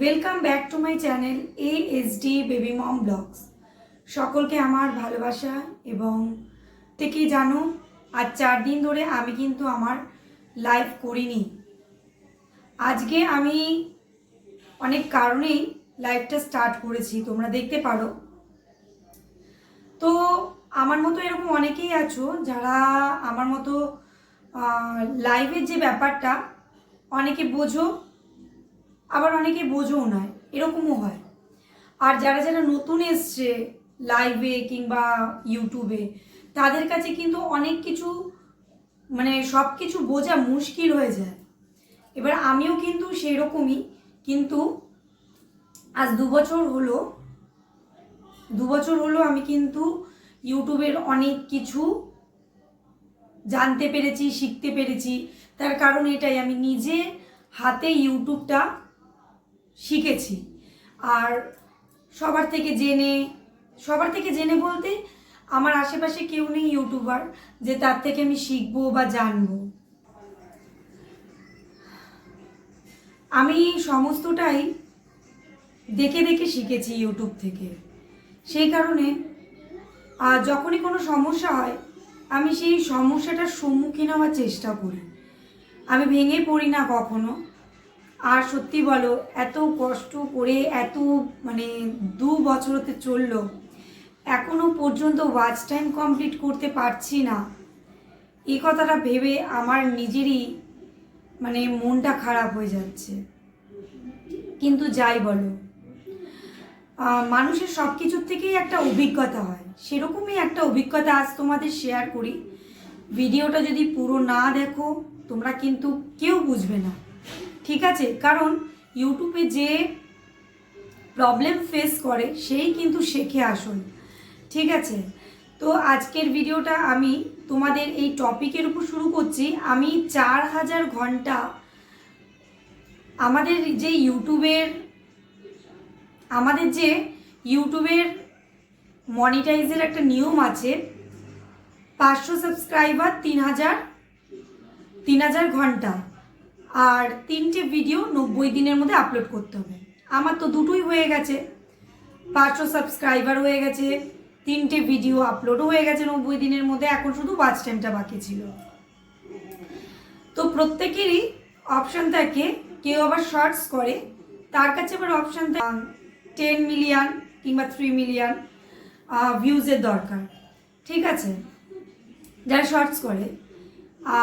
Welcome back to my channel A S D baby mom vlogs সকলকে আমার ভালোবাসা এবং থেকে জানো, আজ চার দিন ধরে আমি কিন্তু আমার লাইভ করিনি। আজকে আমি অনেক কারণেই লাইভটা স্টার্ট করেছি, তোমরা দেখতে পারো। তো আমার মতো এরকম অনেকেই আছো যারা আমার মতো লাইভের যে ব্যাপারটা, অনেকে বোঝো আবার অনেকে বোঝও না এরকমও হয়। আর যারা যারা নতুন এসছে লাইভে কিংবা ইউটিউবে তাদের কাছে কিন্তু অনেক কিছু মানে সব কিছু বোঝা মুশকিল হয়ে যায়। এবার আমিও কিন্তু সেই রকমই কিন্তু আজ দু বছর হলো, দু বছর হলো আমি কিন্তু ইউটিউবের অনেক কিছু জানতে পেরেছি, শিখতে পেরেছি। তার কারণ এটাই, আমি নিজে হাতে ইউটিউবটা শিখেছি। আর সবার থেকে জেনে, সবার থেকে জেনে বলতে আমার আশেপাশে কেউ নেই ইউটিউবার যে তার থেকে আমি শিখব বা জানব। আমি সমস্তটাই দেখে দেখে শিখেছি ইউটিউব থেকে। সেই কারণে আর যখনই কোনো সমস্যা হয়, আমি সেই সমস্যাটার সম্মুখীন হওয়ার চেষ্টা করি। আমি ভেঙে পড়ি না কখনো। আর সত্যি বলো, এত কষ্ট করে, এত মানে দু বছর হতে চলল এখনও পর্যন্ত ওয়াচ টাইম কমপ্লিট করতে পারছি না। এই কথাটা ভেবে আমার নিজেরই মানে মনটা খারাপ হয়ে যাচ্ছে। কিন্তু যাই বলো মানুষের সব কিছুর থেকেই একটা অভিজ্ঞতা হয়। সেরকমই একটা অভিজ্ঞতা আজ তোমাদের শেয়ার করি। ভিডিওটা যদি পুরো না দেখো, তোমরা কিন্তু কেউ বুঝবে না। ঠিক আছে? কারণ ইউটিউবে যে প্রবলেম ফেস করে, সেই কিন্তু শেখে আসুন ঠিক আছে? তো আজকের ভিডিওটা আমি তোমাদের এই টপিকের উপর শুরু করছি। আমি চার হাজার ঘণ্টা আমাদের যে ইউটিউবের, আমাদের যে ইউটিউবের মনিটাইজের একটা নিয়ম আছে, পাঁচশো সাবস্ক্রাইবার তিন হাজার তিন হাজার ঘণ্টা। আর তিনটে ভিডিও নব্বই দিনের মধ্যে আপলোড করতে হবে। আমার তো দুটোই হয়ে গেছে। পাঁচশো সাবস্ক্রাইবার হয়ে গেছে, তিনটে ভিডিও আপলোডও হয়ে গেছে নব্বই দিনের মধ্যে, এখন শুধু ওয়াচ টাইমটা বাকি ছিল। তো প্রত্যেকেরই অপশান থাকে, কেউ আবার শর্টস করে, তার কাছে আবার অপশান টেন মিলিয়ন কিংবা থ্রি মিলিয়ন ভিউজের দরকার। ঠিক আছে? যারা শর্টস করে,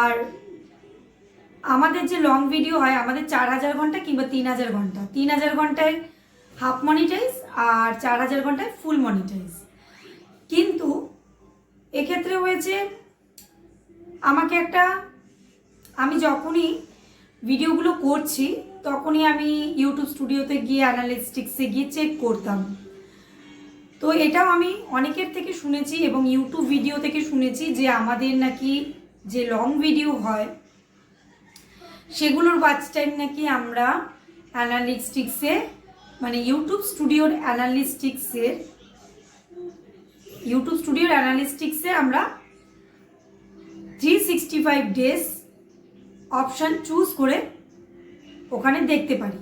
আর আমাদের যে লং ভিডিও হয়, আমাদের চার হাজার ঘণ্টা কিংবা তিন হাজার ঘণ্টা। তিন হাজার ঘন্টায় হাফ মনিটাইজ আর চার হাজার ঘন্টায় ফুল মনিটাইজ কিন্তু এক্ষেত্রে হয়েছে, আমাকে একটা, আমি যখনই ভিডিওগুলো করছি, তখনই আমি ইউটিউব স্টুডিওতে গিয়ে অ্যানালিস্টিক্সে গিয়ে চেক করতাম। তো এটাও আমি অনেকের থেকে শুনেছি এবং ইউটিউব ভিডিও থেকে শুনেছি যে আমাদের নাকি যে লং ভিডিও হয় সেগুলোর ওয়াচ টাইম নাকি আমরা অ্যানালিস্টিক্সে মানে ইউটিউব স্টুডিওর অ্যানালিস্টিক্সের ইউটিউব স্টুডিওর অ্যানালিস্টিক্সে আমরা three sixty five days option choose করে ওখানে দেখতে পারি।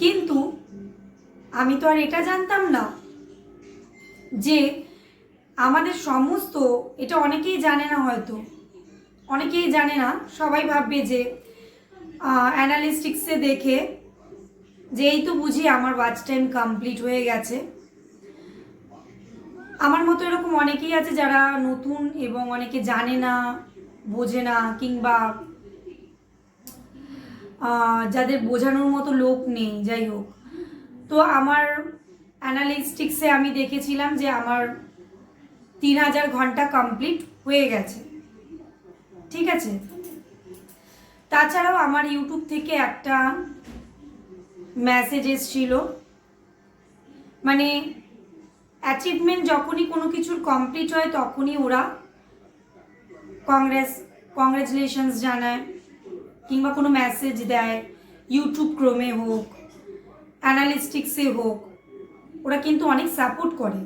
কিন্তু আমি তো আর এটা জানতাম না যে আমাদের সমস্ত, এটা অনেকেই জানে না হয়তো অনেকেই জানে না, সবাই ভাববে যে অ্যানালিস্টিক্সে দেখে যে এই তো বুঝি আমার ওয়াচ টাইম কমপ্লিট হয়ে গেছে। আমার মতো এরকম অনেকেই আছে যারা নতুন এবং অনেকে জানে না, বোঝে না, কিংবা যাদের বোঝানোর মতো লোক নেই, যাই হোক। তো আমার অ্যানালিস্টিক্সে আমি দেখেছিলাম যে আমার তিন হাজার ঘণ্টা কমপ্লিট হয়ে গেছে। ঠিক আছে? তাছাড়াও আমার ইউটিউব থেকে একটা মেসেজ এসছিল। মানে অ্যাচিভমেন্ট যখনই কোনো কিছুর কমপ্লিট হয়, তখনই ওরা কংগ্রেস কংগ্রেচুলেশনস জানায় কিংবা কোনো মেসেজ দেয়। ইউটিউব ক্রোমে হোক অ্যানালিস্টিক্সে হোক, ওরা কিন্তু অনেক সাপোর্ট করে।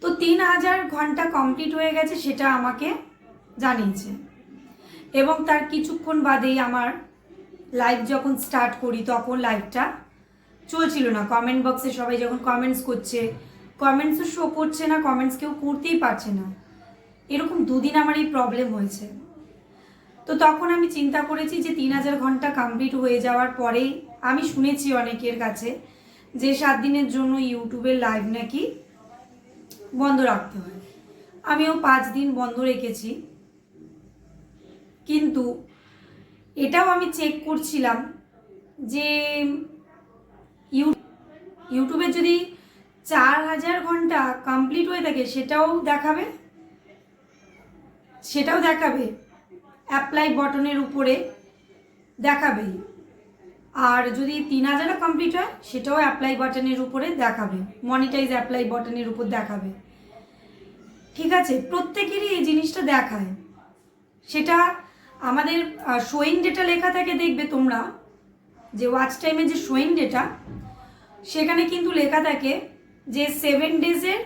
তো তিন হাজার ঘণ্টা কমপ্লিট হয়ে গেছে, সেটা আমাকে জানিয়েছে। এবং তার কিছুক্ষণ বাদেই আমার লাইভ যখন স্টার্ট করি, তখন লাইভটা চলছিল না। কমেন্ট বক্সে সবাই যখন কমেন্টস করছে কমেন্টসও শো করছে না কমেন্টস কেউ করতেই পারছে না। এরকম দুদিন আমার এই প্রবলেম হয়েছে। তো তখন আমি চিন্তা করেছি যে তিন হাজার ঘণ্টা কমপ্লিট হয়ে যাওয়ার পরেই আমি শুনেছি অনেকের কাছে যে সাত দিনের জন্য ইউটিউবের লাইভ নাকি বন্ধ রাখতে হয়। আমিও পাঁচ দিন বন্ধ রেখেছি। কিন্তু এটাও আমি চেক করছিলাম যে ইউ ইউটিউবে যদি চার হাজার ঘণ্টা কমপ্লিট হয়ে থাকে, সেটাও দেখাবে? সেটাও দেখাবে। অ্যাপ্লাই বটনের উপরে দেখাবে। আর যদি তিন হাজারও কমপ্লিট হয়, সেটাও অ্যাপ্লাই বাটনের উপরে দেখাবে। মনিটাইজ অ্যাপ্লাই বাটনের উপর দেখাবে। ঠিক আছে? প্রত্যেকেরই এই জিনিসটা দেখায়। সেটা আমাদের শোয়িং ডেটা লেখা থাকে দেখবে তোমরা যে ওয়াচ টাইমে যে শোয়িং ডেটা সেখানে কিন্তু লেখা থাকে যে সেভেন ডেজের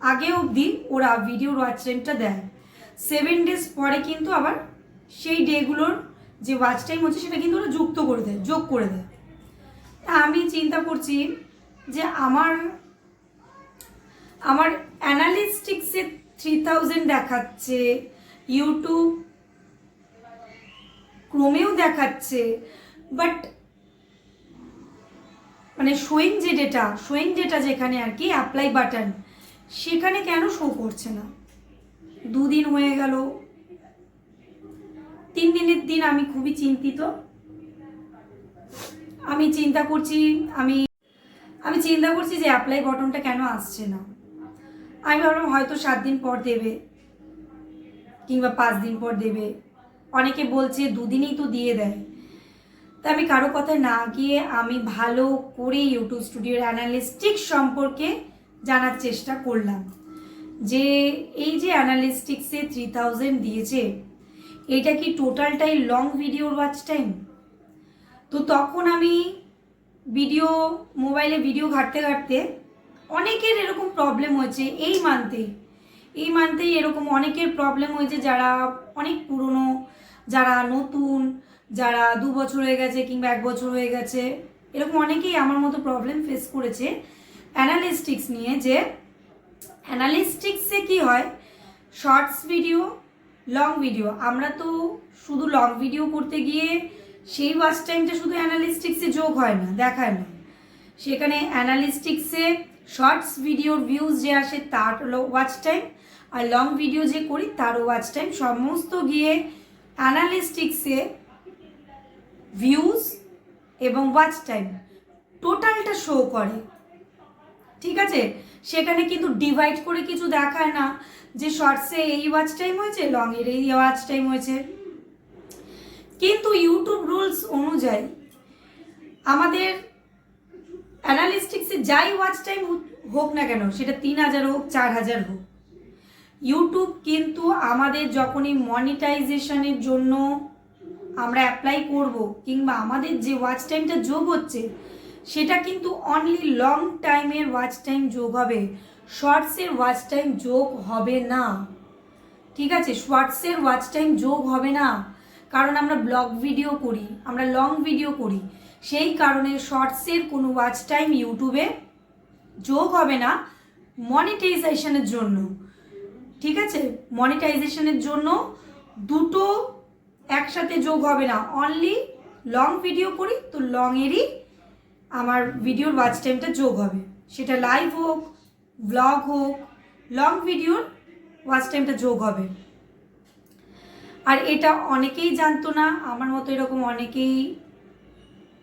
আগে অবধি ওরা ভিডিওর ওয়াচ টাইমটা দেয়। সেভেন ডেজ পরে কিন্তু আবার সেই ডেগুলোর যে ওয়াচ টাইম হচ্ছে সেটা কিন্তু ওরা যুক্ত করে দেয়, যোগ করে দেয়। আমি চিন্তা করছি যে আমার আমার অ্যানালিস্টিক্সে থ্রি থাউজেন্ড দেখাচ্ছে ইউটিউব ক্রোমেও দেখাচ্ছে বাট মানে শোয়িং যে ডেটা শোয়িং ডেটা যেখানে আর কি অ্যাপ্লাই বাটন সেখানে কেন শো করছে না? দুদিন হয়ে গেল, তিন দিনের দিন আমি খুবই চিন্তিত। আমি চিন্তা করছি, আমি আমি চিন্তা করছি যে অ্যাপ্লাই বটনটা কেন আসছে না। আমি ভাবলাম হয়তো সাত দিন পর দেবে, কিংবা পাঁচ দিন পর দেবে। অনেকে বলছে দুদিনেই তো দিয়ে দেয়। তা আমি কারও কথা না গিয়ে আমি ভালো করে ইউটিউব স্টুডিওর অ্যানালিস্টিক সম্পর্কে জানার চেষ্টা করলাম। যে এই যে অ্যানালিস্টিক্সে থ্রি থাউজেন্ড দিয়েছে, এটা কি টোটালটাই লং ভিডিওর ওয়াচ টাইম তো তখন আমি ভিডিও মোবাইলে ভিডিও ঘাটতে ঘাটতে অনেকের এরকম প্রবলেম হয়েছে এই মান্থেই এই মান্থেই এরকম অনেকের প্রবলেম হয়েছে যারা অনেক পুরনো যারা নতুন, যারা দু বছর হয়ে গেছে কিংবা এক বছর হয়ে গেছে, এরকম অনেকেই আমার মতো প্রবলেম ফেস করেছে অ্যানালিস্টিক্স নিয়ে যে অ্যানালিস্টিক্সে কি হয়? শর্টস ভিডিও লং ভিডিও আমরা তো শুধু লং ভিডিও করতে গিয়ে সেই ওয়াচ টাইমটা শুধু অ্যানালিস্টিক্সে যোগ হয় না, দেখায় না। সেখানে অ্যানালিস্টিক্সে শর্টস ভিডিওর ভিউজ যে আসে তার ওয়াচ টাইম আর লং ভিডিও যে করি তারও ওয়াচ টাইম সমস্ত গিয়ে অ্যানালিস্টিক্সে ভিউজ এবং ওয়াচ টাইম টোটালটা শো করে। ঠিক আছে? সেখানে কিন্তু ডিভাইড করে কিছু দেখায় না যে শর্টসে এই ওয়াচ টাইম হয়েছে লংয়ের এই ওয়াচ টাইম হয়েছে। কিন্তু ইউটিউব রুলস অনুযায়ী আমাদের অ্যানালিস্টিক্সে যাই ওয়াচ টাইম হোক না কেন, সেটা তিন হাজার হোক, চার হাজার হোক ইউটিউব কিন্তু আমাদের যখনই মনিটাইজেশনের জন্য আমরা অ্যাপ্লাই করব কিংবা আমাদের যে ওয়াচ টাইমটা যোগ হচ্ছে, সেটা কিন্তু অনলি লং টাইমের ওয়াচ টাইম যোগ হবে। শর্টসের ওয়াচ টাইম যোগ হবে না। ঠিক আছে? শর্টসের ওয়াচ টাইম যোগ হবে না। কারণ আমরা ব্লগ ভিডিও করি, আমরা লং ভিডিও করি। সেই কারণে শর্টসের কোনো ওয়াচ টাইম ইউটিউবে যোগ হবে না মনিটাইজেশনের জন্য। ঠিক আছে? মনিটাইজেশনের জন্য দুটো একসাথে যোগ হবে না। অনলি লং ভিডিও করি, তো লংয়েরই আমার ভিডিওর ওয়াচ টাইমটা যোগ হবে। সেটা লাইভ হোক ব্লগ হোক লং ভিডিওর ওয়াচ টাইমটা যোগ হবে। আর এটা অনেকেই জানতো না, আমার মতো এরকম অনেকেই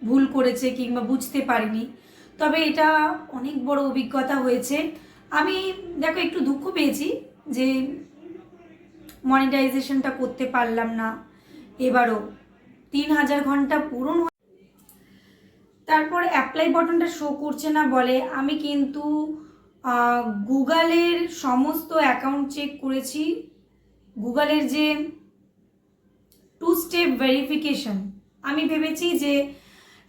ভুল করেছে কিংবা বুঝতে পারিনি। তবে এটা অনেক বড় অভিজ্ঞতা হয়েছে। আমি দেখো, একটু দুঃখ পেয়েছি। যে মনিটাইজেশনটা করতে পারলাম না, এবারও তিন হাজার ঘণ্টা পূরণ তারপর অ্যাপ্লাই বটনটা শো করছে না বলে, আমি কিন্তু গুগলের সমস্ত অ্যাকাউন্ট চেক করেছি। গুগলের যে টু স্টেপ ভেরিফিকেশন আমি ভেবেছি যে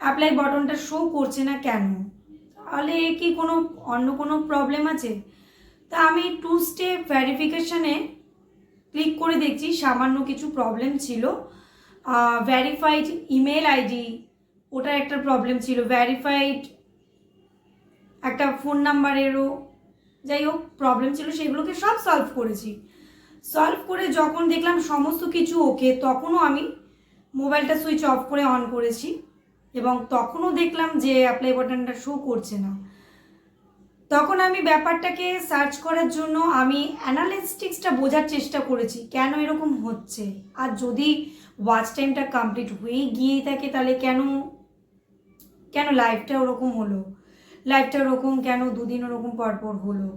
অ্যাপ্লাই বটনটা শো করছে না কেন? তাহলে কি কোনো, অন্য কোনো প্রবলেম আছে? তা আমি টু স্টেপ ভেরিফিকেশনে ক্লিক করে দেখছি, সামান্য কিছু প্রবলেম ছিল। ভ্যারিফাইড ইমেল আইডি ওটার একটা প্রবলেম ছিল। ভ্যারিফাইড একটা ফোন নাম্বারেরও যাই হোক প্রবলেম ছিল, সেগুলোকে সব সলভ করেছি। সলভ করে যখন দেখলাম সমস্ত কিছু ওকে তখনও আমি মোবাইলটা সুইচ অফ করে অন করেছি। এবং তখনও দেখলাম যে অ্যাপ্লাই বাটনটা শো করছে না। তখন আমি ব্যাপারটাকে সার্চ করার জন্য আমি অ্যানালিস্টিক্সটা বোঝার চেষ্টা করেছি, কেন এরকম হচ্ছে? আর যদি ওয়াচ টাইমটা কমপ্লিট হয়েই গিয়েই থাকে, তাহলে কেন কেন লাইফটা ওরকম হলো? লাইফটা ওরকম কেন? দুদিন ওরকম পরপর হলো?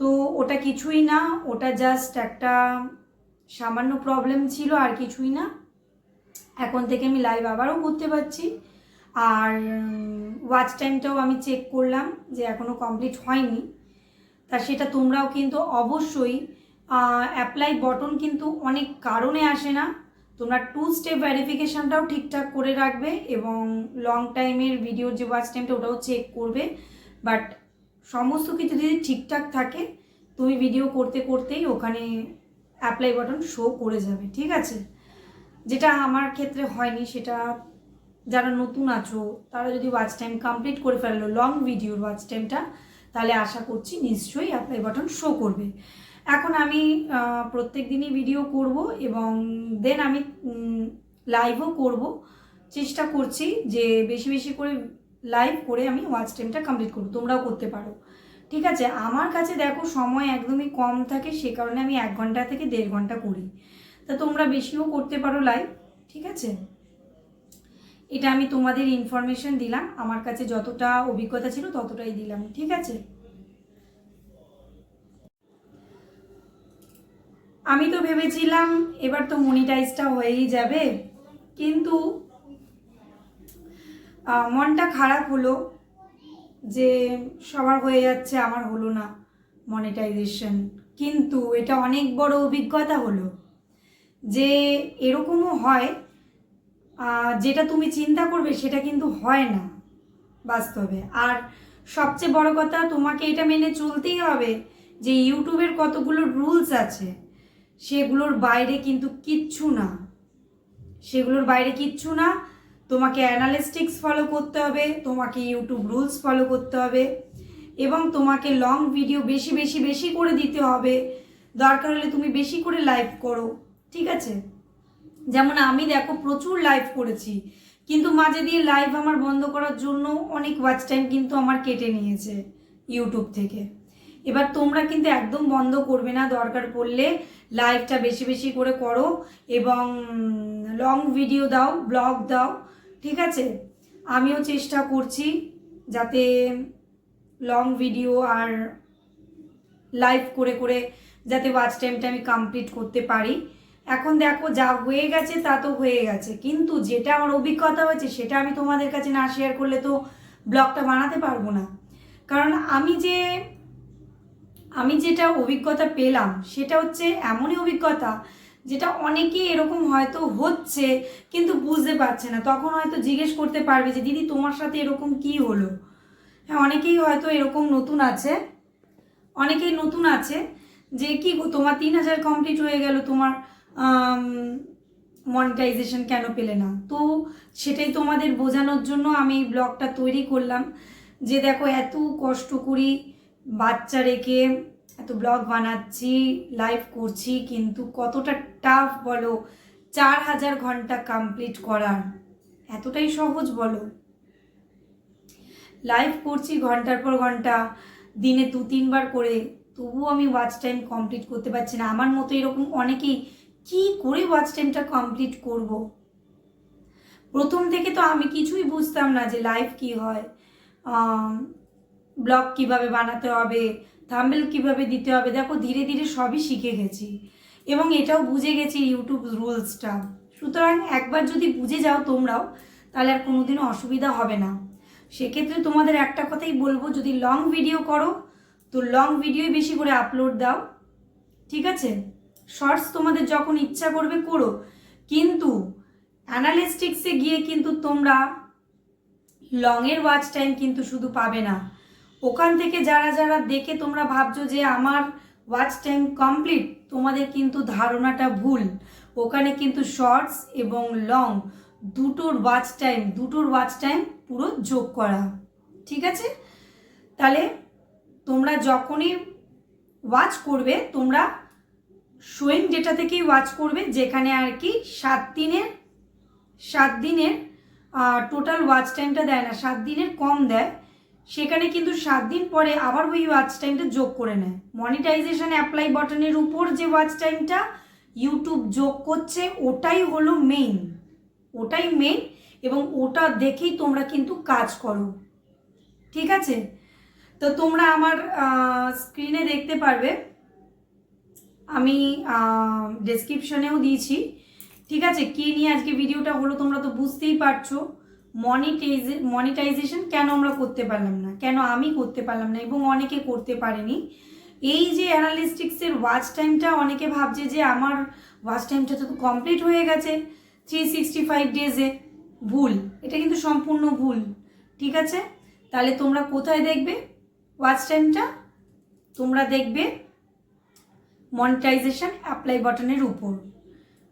তো ওটা কিছুই না, ওটা জাস্ট একটা সামান্য প্রবলেম ছিল আর কিছুই না। এখন থেকে আমি লাইভ আবারও করতে পারছি। আর ওয়াচ টাইমটাও আমি চেক করলাম যে এখনও কমপ্লিট হয়নি। তা সেটা তোমরাও কিন্তু অবশ্যই অ্যাপ্লাই বটন কিন্তু অনেক কারণে আসে না। তোমরা টু স্টেপ ভ্যারিফিকেশানটাও ঠিকঠাক করে রাখবে এবং লং টাইমের ভিডিওর যে ওয়াচ টাইমটা ওটাও চেক করবে। বাট সমস্ত কিছু যদি ঠিকঠাক থাকে, তুমি ভিডিও করতে করতেই ওখানে অ্যাপ্লাই বাটন শো করে যাবে, ঠিক আছে? যেটা আমার ক্ষেত্রে হয়নি, সেটা যারা নতুন আছো, তারা যদি ওয়াচ টাইম কমপ্লিট করে ফেলল লং ভিডিওর ওয়াচ টাইমটা তাহলে আশা করছি নিশ্চয়ই অ্যাপ্লাই বাটন শো করবে। এখন আমি প্রত্যেক দিনই ভিডিও করব এবং দেন আমি লাইভও করব। চেষ্টা করছি যে বেশি বেশি করে লাইভ করে আমি ওয়াচ টাইমটা কমপ্লিট করব। তোমরাও করতে পারো। ঠিক আছে? আমার কাছে দেখো সময় একদমই কম থাকে, সে কারণে আমি এক ঘণ্টা থেকে দেড় ঘণ্টা করি। তা তোমরা বেশিও করতে পারো লাইভ ঠিক আছে? এটা আমি তোমাদের ইনফরমেশন দিলাম। আমার কাছে যতটা অভিজ্ঞতা ছিল ততটাই দিলাম, ঠিক আছে? আমি তো ভেবেছিলাম এবার তো মনিটাইজটা হয়েই যাবে, কিন্তু মনটা খারাপ হলো যে সবার হয়ে যাচ্ছে, আমার হলো না মনিটাইজেশন কিন্তু এটা অনেক বড় অভিজ্ঞতা হলো যে এরকমও হয় যেটা তুমি চিন্তা করবে সেটা কিন্তু হয় না, বাস্তবে। আর সবচেয়ে বড় কথা, তোমাকে এটা মেনে চলতেই হবে যে ইউটিউবের কতগুলো রুলস আছে, সেগুলোর বাইরে কিন্তু কিচ্ছু না। সেগুলোর বাইরে কিচ্ছু না। তোমাকে অ্যানালিস্টিক্স ফলো করতে হবে, তোমাকে ইউটিউব রুলস ফলো করতে হবে এবং তোমাকে লং ভিডিও বেশি বেশি বেশি করে দিতে হবে। দরকার হলে তুমি বেশি করে লাইভ করো, ঠিক আছে? যেমন আমি দেখো প্রচুর লাইভ করেছি, কিন্তু মাঝে দিয়ে লাইভ আমার বন্ধ করার জন্য অনেক ওয়াচ টাইম কিন্তু আমার কেটে নিয়েছে ইউটিউব থেকে। এবার তোমরা কিন্তু একদম বন্ধ করবে না, দরকার পড়লে লাইভটা বেশি বেশি করে করো এবং লং ভিডিও দাও ব্লগ দাও, ঠিক আছে? আমিও চেষ্টা করছি যাতে লং ভিডিও আর লাইভ করে করে যাতে ওয়াচ টাইমটা আমি কমপ্লিট করতে পারি। এখন দেখো যা হয়ে গেছে তা তো হয়ে গেছে। কিন্তু যেটা আমার অভিজ্ঞতা হয়েছে, সেটা আমি তোমাদের কাছে না শেয়ার করলে তো ব্লগটা বানাতে পারব না। কারণ আমি যে, আমি যেটা অভিজ্ঞতা পেলাম, সেটা হচ্ছে এমনই অভিজ্ঞতা যেটা অনেকেই এরকম হয়তো হচ্ছে, কিন্তু বুঝতে পারছে না। তখন হয়তো জিজ্ঞেস করতে পারবে যে, দিদি, তোমার সাথে এরকম কি হলো? হ্যাঁ অনেকেই হয়তো এরকম নতুন আছে। অনেকেই নতুন আছে যে, কি তোমার তিন হাজার কমপ্লিট হয়ে গেল, তোমার মনিটাইজেশন কেন পেলে না? তো সেটাই তোমাদের বোঝানোর জন্য আমি এই ব্লগটা তৈরি করলাম। যে দেখো, এত কষ্ট করি বাচ্চা রেখে, এত ব্লগ বানাচ্ছি লাইভ করছি, কিন্তু কতটা টাফ বলো, চার হাজার ঘণ্টা কমপ্লিট করার, এতটাই সহজ বলো। লাইভ করছি ঘণ্টার পর ঘণ্টা, দিনে দু তিনবার করে, তবুও আমি ওয়াচ টাইম কমপ্লিট করতে পারছি না। আমার মতো এরকম অনেকেই কি করে ওয়াচ টাইমটা কমপ্লিট করব। প্রথম থেকে তো আমি কিছুই বুঝতাম না যে লাইভ কি হয়। ব্লগ কীভাবে বানাতে হবে থাম্বেল কীভাবে দিতে হবে, দেখো ধীরে ধীরে সবই শিখে গেছি। এবং এটাও বুঝে গেছি ইউটিউব রুলসটা সুতরাং একবার যদি বুঝে যাও তোমরাও, তাহলে আর কোনোদিনও অসুবিধা হবে না। সেক্ষেত্রে তোমাদের একটা কথাই বলব, যদি লং ভিডিও করো, তো লং ভিডিওই বেশি করে আপলোড দাও। ঠিক আছে? শর্টস তোমাদের যখন ইচ্ছা করবে, করো। কিন্তু অ্যানালিস্টিক্সে গিয়ে কিন্তু তোমরা লংয়ের ওয়াচ টাইম কিন্তু শুধু পাবে না। ওখান থেকে যারা যারা দেখে তোমরা ভাবছ যে আমার ওয়াচ টাইম কমপ্লিট, তোমাদের কিন্তু ধারণাটা ভুল। ওখানে কিন্তু শর্টস এবং লং দুটোর ওয়াচ টাইম, দুটোর ওয়াচ টাইম পুরো যোগ করা। ঠিক আছে? তাহলে তোমরা যখনই ওয়াচ করবে, তোমরা শোয়িং ডেটা থেকেই ওয়াচ করবে, যেখানে আর কি সাত দিনের সাত দিনের টোটাল ওয়াচ টাইমটা দেয় না, সাত দিনের কম দেয়। সেখানে কিন্তু সাত দিন পরে আবার ওই ওয়াচ টাইমটা যোগ করে নেয়। মনিটাইজেশন অ্যাপ্লাই বাটনের উপর যে ওয়াচ টাইমটা ইউটিউব যোগ করছে, ওটাই হলো মেইন ওটাই মেইন এবং ওটা দেখেই তোমরা কিন্তু কাজ করো। ঠিক আছে? তো তোমরা আমার স্ক্রিনে দেখতে পারবে। আমি ডেসক্রিপশনেও দিয়েছি। ঠিক আছে, কী নিয়ে আজকে ভিডিওটা হলো তোমরা তো বুঝতেই পারছ। মনিটাইজে মনিটাইজেশন কেন আমরা করতে পারলাম না? কেন আমি করতে পারলাম না এবং অনেকে করতে পারেনি? এই যে অ্যানালিস্টিক্সের ওয়াচ টাইমটা অনেকে ভাবছে যে আমার ওয়াচ টাইমটা তো কমপ্লিট হয়ে গেছে। থ্রি সিক্সটি ফাইভ ডেজে ভুল। এটা কিন্তু সম্পূর্ণ ভুল। ঠিক আছে? তাহলে তোমরা কোথায় দেখবে? ওয়াচ টাইমটা তোমরা দেখবে মনিটাইজেশন অ্যাপ্লাই বাটনের উপর।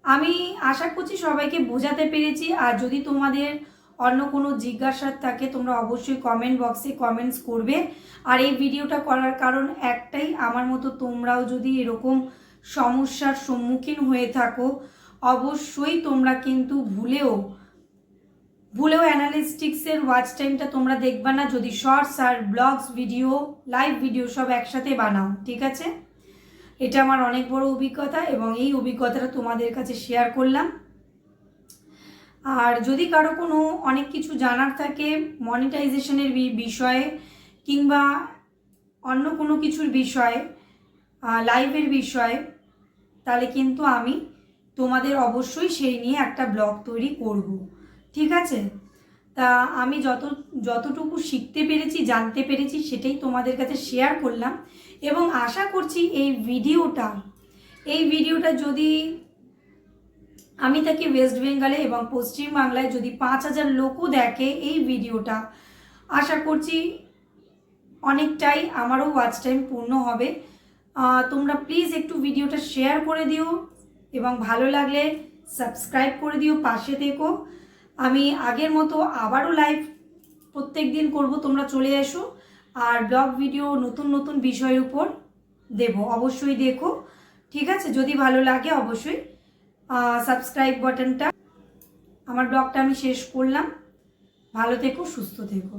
আমি আশা করছি সবাইকে বোঝাতে পেরেছি, আর যদি তোমাদের অন্য কোনো জিজ্ঞাসার থাকে, তোমরা অবশ্যই কমেন্ট বক্সে কমেন্টস করবে। আর এই ভিডিওটা করার কারণ একটাই, আমার মতো তোমরাও যদি এরকম সমস্যার সম্মুখীন হয়ে থাকো, অবশ্যই তোমরা কিন্তু ভুলেও ভুলেও অ্যানালিস্টিক্সের ওয়াচ টাইমটা তোমরা দেখবা না। যদি শর্টস আর ব্লগস ভিডিও লাইভ ভিডিও সব একসাথে বানাও, ঠিক আছে? এটা আমার অনেক বড় অভিজ্ঞতা এবং এই অভিজ্ঞতাটা তোমাদের কাছে শেয়ার করলাম। আর যদি কারও কোনো অনেক কিছু জানার থাকে মনিটাইজেশনের বিষয়ে কিংবা অন্য কোনো কিছুর বিষয়ে লাইভের বিষয়ে, তাহলে কিন্তু আমি তোমাদের অবশ্যই সেই নিয়ে একটা ব্লগ তৈরি করব। ঠিক আছে? তা আমি যত যতটুকু শিখতে পেরেছি, জানতে পেরেছি, সেটাই তোমাদের কাছে শেয়ার করলাম। এবং আশা করছি এই ভিডিওটা এই ভিডিওটা যদি আমি থাকি ওয়েস্ট বেঙ্গলে এবং পশ্চিমবাংলায় যদি পাঁচ হাজার লোকও দেখে এই ভিডিওটা, আশা করছি অনেকটাই আমারও ওয়াচ টাইম পূর্ণ হবে। তোমরা প্লিজ একটু ভিডিওটা শেয়ার করে দিও এবং ভালো লাগলে সাবস্ক্রাইব করে দিও, পাশে থেকো। আমি আগের মতো আবারও লাইভ প্রত্যেক দিন করব, তোমরা চলে এসো। আর ব্লগ ভিডিও নতুন নতুন বিষয়ের উপর দেব। অবশ্যই দেখো। ঠিক আছে? যদি ভালো লাগে অবশ্যই সাবস্ক্রাইব বাটনটা আমার ব্লগটা আমি শেষ করলাম। ভালো থেকো, সুস্থ থেকো।